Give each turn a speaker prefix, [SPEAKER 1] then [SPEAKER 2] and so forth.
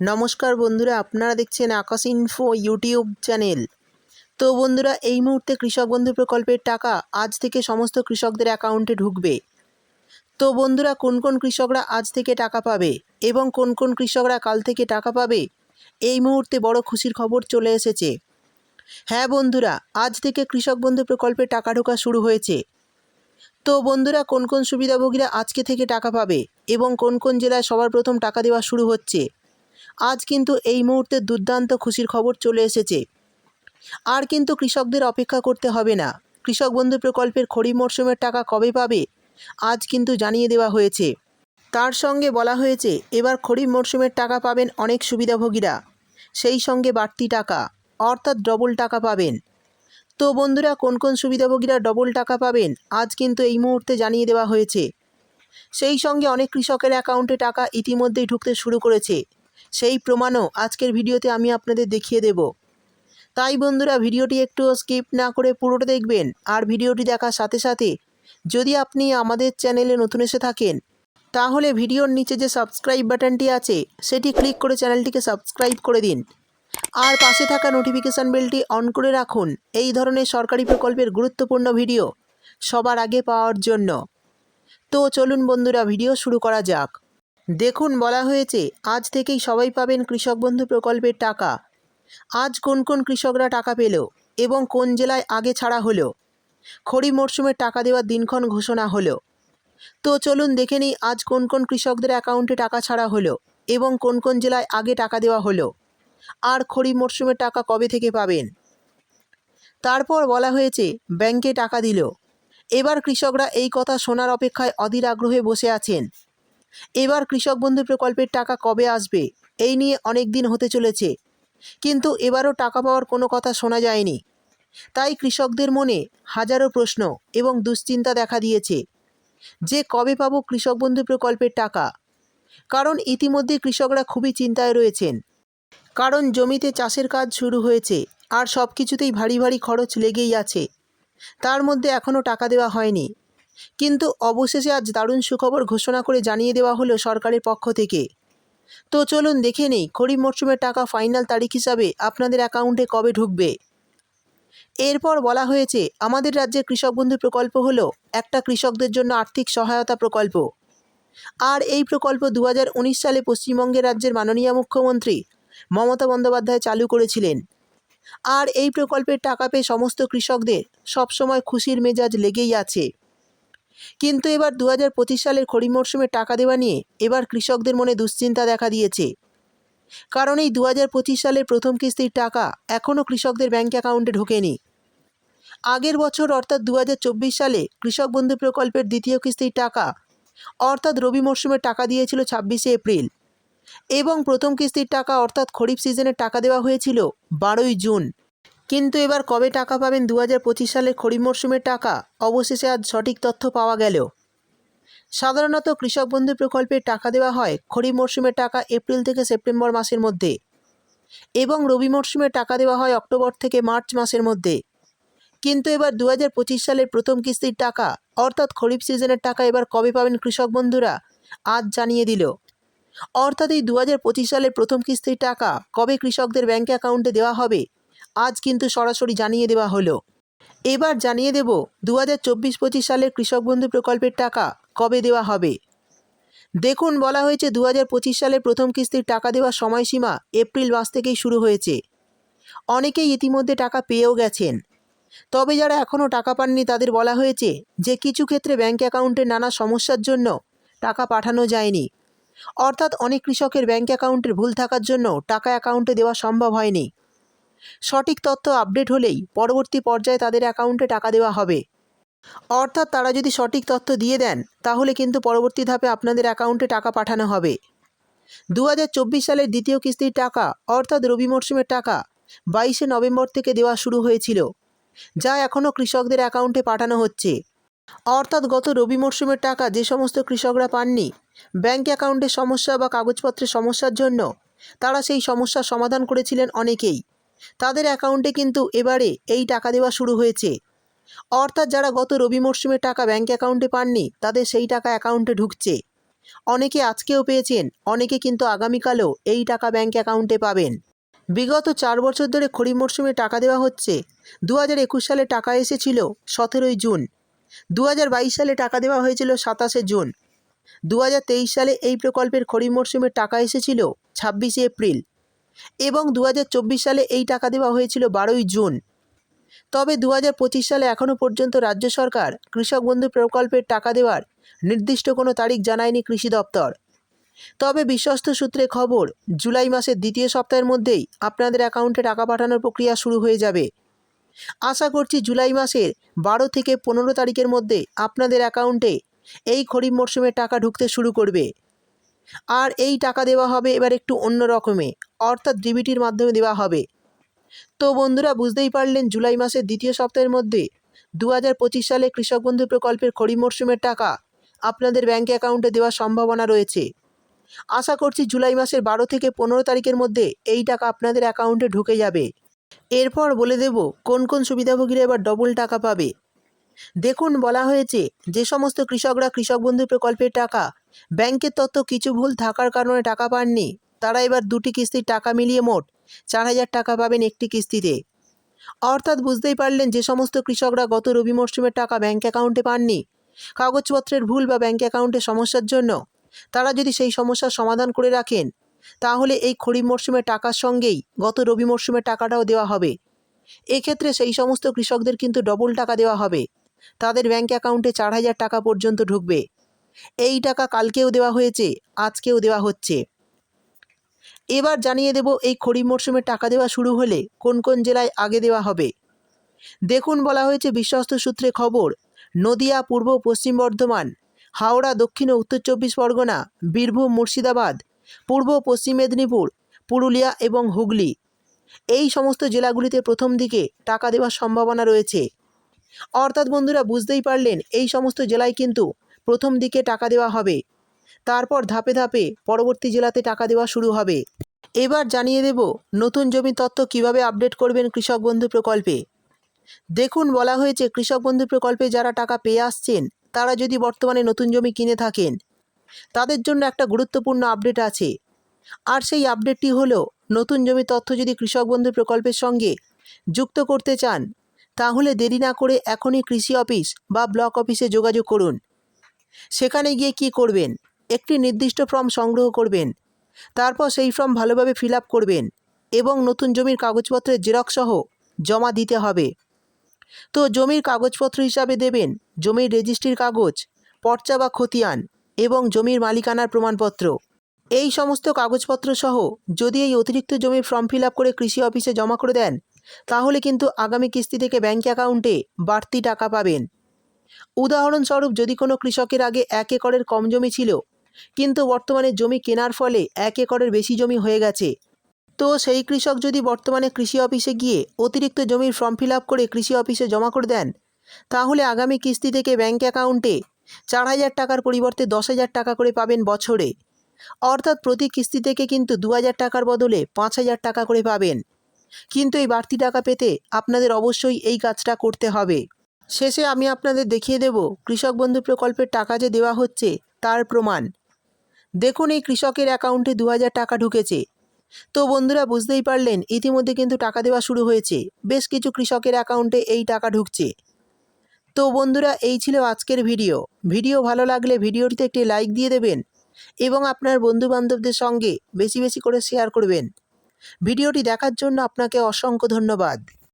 [SPEAKER 1] নমস্কার বন্ধুরা, আপনারা দেখছেন আকাশ ইনফো ইউটিউব চ্যানেল তো বন্ধুরা, এই মুহূর্তে কৃষক বন্ধু প্রকল্পের টাকা আজ থেকে সমস্ত কৃষকদের অ্যাকাউন্টে ঢুকবে। তো বন্ধুরা, কোন কোন কৃষকরা আজ থেকে টাকা পাবে এবং কোন কোন কৃষকরা কাল থেকে টাকা পাবে, এই মুহূর্তে বড় খুশির খবর চলে এসেছে। হ্যাঁ বন্ধুরা, আজ থেকে কৃষক বন্ধু প্রকল্পে টাকা ঢোকা শুরু হয়েছে। তো বন্ধুরা, কোন কোন সুবিধাভোগীরা আজকে থেকে টাকা পাবে এবং কোন কোন জেলায় সবার প্রথম টাকা দেওয়া শুরু হচ্ছে? আজ কিন্তু এই মুহূর্তে দুর্দান্ত খুশির খবর চলে এসেছে। আর কিন্তু কৃষকদের অপেক্ষা করতে হবে না। কৃষক বন্ধু প্রকল্পের খরিফ মরশুমের টাকা কবে পাবে, আজ কিন্তু জানিয়ে দেওয়া হয়েছে। তার সঙ্গে বলা হয়েছে, এবার খরিফ মরশুমের টাকা পাবেন অনেক সুবিধাভোগীরা। সেই সঙ্গে বাড়তি টাকা, অর্থাৎ ডবল টাকা পাবেন। তো বন্ধুরা, কোন কোন সুবিধাভোগীরা ডবল টাকা পাবেন, আজ কিন্তু এই মুহূর্তে জানিয়ে দেওয়া হয়েছে। সেই সঙ্গে অনেক কৃষকের অ্যাকাউন্টে টাকা ইতিমধ্যেই ঢুকতে শুরু করেছে। সেই প্রমাণও আজকের ভিডিওতে আমি আপনাদের দেখিয়ে দেব। তাই বন্ধুরা, ভিডিওটি একটু স্কিপ না করে পুরোটা দেখবেন আর ভিডিওটি দেখার সাথে সাথে যদি আপনি আমাদের চ্যানেলে নতুন এসে থাকেন, তাহলে ভিডিওর নিচে যে সাবস্ক্রাইব বাটনটি আছে, সেটি ক্লিক করে চ্যানেলটিকে সাবস্ক্রাইব করে দিন। আর পাশে থাকা নোটিফিকেশান বেলটি অন করে রাখুন। এই ধরনের সরকারি প্রকল্পের গুরুত্বপূর্ণ ভিডিও সবার আগে পাওয়ার জন্য। তো চলুন বন্ধুরা, ভিডিও শুরু করা যাক। দেখুন বলা হয়েছে, আজ থেকেই সবাই পাবেন কৃষক বন্ধু প্রকল্পের টাকা। আজ কোন কোন কৃষকরা টাকা পেল এবং কোন জেলায় আগে ছাড়া হলো? খড়ি মরশুমের টাকা দেওয়ার দিনক্ষণ ঘোষণা হলো। তো চলুন দেখে নিই, আজ কোন কোন কৃষকদের অ্যাকাউন্টে টাকা ছাড়া হলো এবং কোন কোন জেলায় আগে টাকা দেওয়া হলো? আর খড়ি মরশুমের টাকা কবে থেকে পাবেন? তারপর বলা হয়েছে, ব্যাংকে টাকা দিল। এবার কৃষকরা এই কথা শোনার অপেক্ষায় অধীর আগ্রহে বসে আছেন। এবার কৃষক বন্ধু প্রকল্পের টাকা কবে আসবে? এই নিয়ে অনেক দিন হতে চলেছে। কিন্তু এবারও টাকা পাওয়ার কোনো কথা শোনা যায়নি। তাই কৃষকদের মনে হাজারো প্রশ্ন এবং দুশ্চিন্তা দেখা দিয়েছে। যে কবে পাবো কৃষক বন্ধু প্রকল্পের টাকা? কারণ ইতিমধ্যে কৃষকরা খুবই চিন্তায় রয়েছেন। কারণ জমিতে চাষের কাজ শুরু হয়েছে আর সব কিছুতেই ভারী ভারী খরচ লেগেই আছে। তার মধ্যে এখনও টাকা দেওয়া হয়নি। কিন্তু অবশেষে আজ দারুণ সুখবর ঘোষণা করে জানিয়ে দেওয়া হলো সরকারের পক্ষ থেকে। তো চলুন দেখে নেই, খরিফ মরশুমের টাকা ফাইনাল তারিখ হিসাবে আপনাদের অ্যাকাউন্টে কবে ঢুকবে? এরপর বলা হয়েছে, আমাদের রাজ্যের কৃষক বন্ধু প্রকল্প হলো একটা কৃষকদের জন্য আর্থিক সহায়তা প্রকল্প। আর এই প্রকল্প দু হাজার উনিশ সালে পশ্চিমবঙ্গের রাজ্যের মাননীয় মুখ্যমন্ত্রী মমতা বন্দ্যোপাধ্যায় চালু করেছিলেন। আর এই প্রকল্পের টাকা পেয়ে সমস্ত কৃষকদের সবসময় খুশির মেজাজ লেগেই আছে। কিন্তু এবার দু হাজার পঁচিশ সালের খরিফ মরশুমে টাকা দেওয়া নিয়ে এবার কৃষকদের মনে দুশ্চিন্তা দেখা দিয়েছে। কারণ এই দু হাজার পঁচিশ সালের প্রথম কিস্তির টাকা এখনও কৃষকদের ব্যাঙ্ক অ্যাকাউন্টে ঢোকেনি। আগের বছর অর্থাৎ দু হাজার চব্বিশ সালে কৃষক বন্ধু প্রকল্পের দ্বিতীয় কিস্তির টাকা, অর্থাৎ রবি মরশুমে টাকা দিয়েছিল ছাব্বিশে এপ্রিল। এবং প্রথম কিস্তির টাকা অর্থাৎ খরিফ সিজনের টাকা দেওয়া হয়েছিল বারোই জুন। কিন্তু এবার কবে টাকা পাবেন দু হাজার পঁচিশ সালের খরিফ মরশুমের টাকা? অবশেষে আজ সঠিক তথ্য পাওয়া গেল। সাধারণত কৃষক বন্ধু প্রকল্পের টাকা দেওয়া হয় খরিফ মরশুমের টাকা এপ্রিল থেকে সেপ্টেম্বর মাসের মধ্যে এবং রবি মরশুমের টাকা দেওয়া হয় অক্টোবর থেকে মার্চ মাসের মধ্যে। কিন্তু এবার দু হাজার পঁচিশ সালের প্রথম কিস্তির টাকা, অর্থাৎ খরিফ সিজনের টাকা এবার কবে পাবেন কৃষক বন্ধুরা? আজ জানিয়ে দিল। অর্থাৎ এই দু হাজার পঁচিশ সালের প্রথম কিস্তির টাকা কবে কৃষকদের ব্যাঙ্ক অ্যাকাউন্টে দেওয়া হবে? আজ কিন্তু সরাসরি জানিয়ে দেওয়া হলো। এবার জানিয়ে দেব দু হাজার চব্বিশ পঁচিশ সালের কৃষক বন্ধু প্রকল্পের টাকা কবে দেওয়া হবে। দেখুন, বলা হয়েছে দু হাজার পঁচিশ সালের প্রথম কিস্তির টাকা দেওয়ার সময়সীমা এপ্রিল মাস থেকেই শুরু হয়েছে। অনেকেই ইতিমধ্যে টাকা পেয়েও গেছেন। তবে যারা এখনও টাকা পাননি, তাদের বলা হয়েছে যে কিছু ক্ষেত্রে ব্যাঙ্ক অ্যাকাউন্টে নানা সমস্যার জন্য টাকা পাঠানো যায়নি। অর্থাৎ অনেক কৃষকের ব্যাঙ্ক অ্যাকাউন্টের ভুল থাকার জন্য টাকা অ্যাকাউন্টে দেওয়া সম্ভব হয়নি। সঠিক তথ্য আপডেট হলেই পরবর্তী পর্যায়ে তাদের অ্যাকাউন্টে টাকা দেওয়া হবে। অর্থাৎ তারা যদি সঠিক তথ্য দিয়ে দেন, তাহলে কিন্তু পরবর্তী ধাপে আপনাদের অ্যাকাউন্টে টাকা পাঠানো হবে। দু হাজার চব্বিশ সালের দ্বিতীয় কিস্তির টাকা, অর্থাৎ রবি মরশুমের টাকা, বাইশে নভেম্বর থেকে দেওয়া শুরু হয়েছিল, যা এখনও কৃষকদের অ্যাকাউন্টে পাঠানো হচ্ছে। অর্থাৎ গত রবি মরশুমের টাকা যে সমস্ত কৃষকরা পাননি ব্যাঙ্ক অ্যাকাউন্টের সমস্যা বা কাগজপত্রের সমস্যার জন্য তারা সেই সমস্যার সমাধান করেছিলেন অনেকেই। তাদের অ্যাকাউন্টে কিন্তু এবারে এই টাকা দেওয়া শুরু হয়েছে। অর্থাৎ যারা গত রবি মরশুমে টাকা ব্যাঙ্ক অ্যাকাউন্টে পাননি, তাদের সেই টাকা অ্যাকাউন্টে ঢুকছে। অনেকে আজকেও পেয়েছেন, অনেকে কিন্তু আগামীকালও এই টাকা ব্যাঙ্ক অ্যাকাউন্টে পাবেন। বিগত চার বছর ধরে খরিফ মরশুমে টাকা দেওয়া হচ্ছে। দু হাজার একুশ সালে টাকা এসেছিল সতেরোই জুন। দু হাজার বাইশ সালে টাকা দেওয়া হয়েছিল সাতাশে জুন। দু হাজার তেইশ সালে এই প্রকল্পের খরিফ মরশুমে টাকা এসেছিল ছাব্বিশে এপ্রিল। এবং দু হাজার চব্বিশ সালে এই টাকা দেওয়া হয়েছিল বারোই জুন। তবে দু হাজার পঁচিশ সালে এখনও পর্যন্ত রাজ্য সরকার কৃষক বন্ধু প্রকল্পের টাকা দেওয়ার নির্দিষ্ট কোনো তারিখ জানায়নি কৃষি দপ্তর। তবে বিশ্বস্ত সূত্রে খবর, জুলাই মাসের দ্বিতীয় সপ্তাহের মধ্যেই আপনাদের অ্যাকাউন্টে টাকা পাঠানোর প্রক্রিয়া শুরু হয়ে যাবে। আশা করছি জুলাই মাসের বারো থেকে পনেরো তারিখের মধ্যে আপনাদের অ্যাকাউন্টে এই খরিফ মরশুমে টাকা ঢুকতে শুরু করবে। আর এই টাকা দেওয়া হবে এবার একটু অন্য রকমে, অর্থাৎ ডিবিটির মাধ্যমে দেওয়া হবে। তো বন্ধুরা, বুঝতেই পারলেন জুলাই মাসের দ্বিতীয় সপ্তাহের মধ্যে দু হাজার পঁচিশ সালে কৃষক বন্ধু প্রকল্পের খরিফ মরশুমের টাকা আপনাদের ব্যাঙ্ক অ্যাকাউন্টে দেওয়ার সম্ভাবনা রয়েছে। আশা করছি জুলাই মাসের বারো থেকে পনেরো তারিখের মধ্যে এই টাকা আপনাদের অ্যাকাউন্টে ঢুকে যাবে। এরপর বলে দেব, কোন কোন সুবিধাভোগীরা এবার ডবল টাকা পাবে। দেখুন, বলা হয়েছে যে সমস্ত কৃষকরা কৃষক বন্ধু প্রকল্পের টাকা ব্যাংকের তথ্য কিছু ভুল থাকার কারণে টাকা পাননি। তারা এবার দুটি কিস্তির টাকা মিলিয়ে মোট চার হাজার টাকা পাবেন একটি কিস্তিতে। অর্থাৎ বুঝতেই পারলেন যে সমস্ত কৃষকরা গত রবি মরশুমের টাকা ব্যাংক অ্যাকাউন্টে পাননি। কাগজপত্রের ভুল বা ব্যাংক অ্যাকাউন্টে সমস্যার জন্য তারা যদি সেই সমস্যার সমাধান করে রাখেন, তাহলে এই খরিফ মরশুমের টাকার সঙ্গেই গত রবি মরশুমের টাকাটাও দেওয়া হবে। এক্ষেত্রে সেই সমস্ত কৃষকদের কিন্তু ডবল টাকা দেওয়া হবে। তাদের ব্যাংক অ্যাকাউন্টে চার হাজার টাকা পর্যন্ত ঢুকবে। এই টাকা কালকেও দেওয়া হয়েছে, আজকেও দেওয়া হচ্ছে। এবার জানিয়ে দেব এই খরিফ মরশুমে টাকা দেওয়া শুরু হলে কোন কোন জেলায় আগে দেওয়া হবে। দেখুন বলা হয়েছে বিশ্বস্ত সূত্রে খবর, নদিয়া, পূর্ব, পশ্চিম বর্ধমান, হাওড়া, দক্ষিণ ও উত্তর চব্বিশ পরগনা, বীরভূম, মুর্শিদাবাদ, পূর্ব, পশ্চিম মেদিনীপুর, পুরুলিয়া এবং হুগলি। এই সমস্ত জেলাগুলিতে প্রথম দিকে টাকা দেওয়ার সম্ভাবনা রয়েছে। অর্থাৎ বন্ধুরা, বুঝতেই পারলেন, এই সমস্ত জেলায় কিন্তু প্রথম দিকে টাকা দেওয়া হবে। তারপর ধাপে ধাপে পরবর্তী জেলাতে টাকা দেওয়া শুরু হবে। এবার জানিয়ে দেব নতুন জমি তথ্য কীভাবে আপডেট করবেন কৃষক বন্ধু প্রকল্পে। দেখুন, বলা হয়েছে কৃষক বন্ধু প্রকল্পে যারা টাকা পেয়ে আসছেন, তারা যদি বর্তমানে নতুন জমি কিনে থাকেন, তাদের জন্য একটা গুরুত্বপূর্ণ আপডেট আছে। আর সেই আপডেটটি হলো, নতুন জমি তথ্য যদি কৃষক বন্ধু প্রকল্পের সঙ্গে যুক্ত করতে চান, তাহলে দেরি না করে এখনই কৃষি অফিস বা ব্লক অফিসে যোগাযোগ করুন। সেখানে গিয়ে কি করবেন? একটি নির্দিষ্ট ফর্ম সংগ্রহ করবেন। তারপর সেই ফর্ম ভালোভাবে ফিল করবেন এবং নতুন জমির কাগজপত্রের জেরক্স সহ জমা দিতে হবে। তো জমির কাগজপত্র হিসাবে দেবেন, জমির রেজিস্ট্রির কাগজ, পর্চা বা খতিয়ান এবং জমির মালিকানার প্রমাণপত্র। এই সমস্ত কাগজপত্র সহ যদি এই অতিরিক্ত জমির ফর্ম ফিল করে কৃষি অফিসে জমা করে দেন, তাহলে কিন্তু আগামী কিস্তি থেকে ব্যাঙ্ক অ্যাকাউন্টে বাড়তি টাকা পাবেন। উদাহরণস্বরূপ যদি কোনো কৃষকের আগে এক একরের কম জমি ছিল, কিন্তু বর্তমানে জমি কেনার ফলে এক একরের বেশি জমি হয়ে গেছে। তো সেই কৃষক যদি বর্তমানে কৃষি অফিসে গিয়ে অতিরিক্ত জমির ফর্ম ফিল করে কৃষি অফিসে জমা করে দেন, তাহলে আগামী কিস্তি থেকে ব্যাঙ্ক অ্যাকাউন্টে চার হাজার টাকার পরিবর্তে দশ হাজার টাকা করে পাবেন বছরে। অর্থাৎ প্রতি কিস্তি থেকে কিন্তু দু হাজার টাকার বদলে পাঁচ হাজার টাকা করে পাবেন। কিন্তু এই বাড়তি টাকা পেতে আপনাদের অবশ্যই এই কাজটা করতে হবে। শেষে আমি আপনাদের দেখিয়ে দেব কৃষক বন্ধু প্রকল্পের টাকা যে দেওয়া হচ্ছে, তার প্রমাণ। দেখুন এই কৃষকের অ্যাকাউন্টে দু হাজার টাকা ঢুকেছে। তো বন্ধুরা, বুঝতেই পারলেন, ইতিমধ্যে কিন্তু টাকা দেওয়া শুরু হয়েছে। বেশ কিছু কৃষকের অ্যাকাউন্টে এই টাকা ঢুকছে। তো বন্ধুরা, এই ছিল আজকের ভিডিও। ভিডিও ভালো লাগলে ভিডিওটিতে একটি লাইক দিয়ে দেবেন এবং আপনার বন্ধুবান্ধবদের সঙ্গে বেশি বেশি করে শেয়ার করবেন। ভিডিওটি দেখার জন্য আপনাকে অসংখ্য ধন্যবাদ।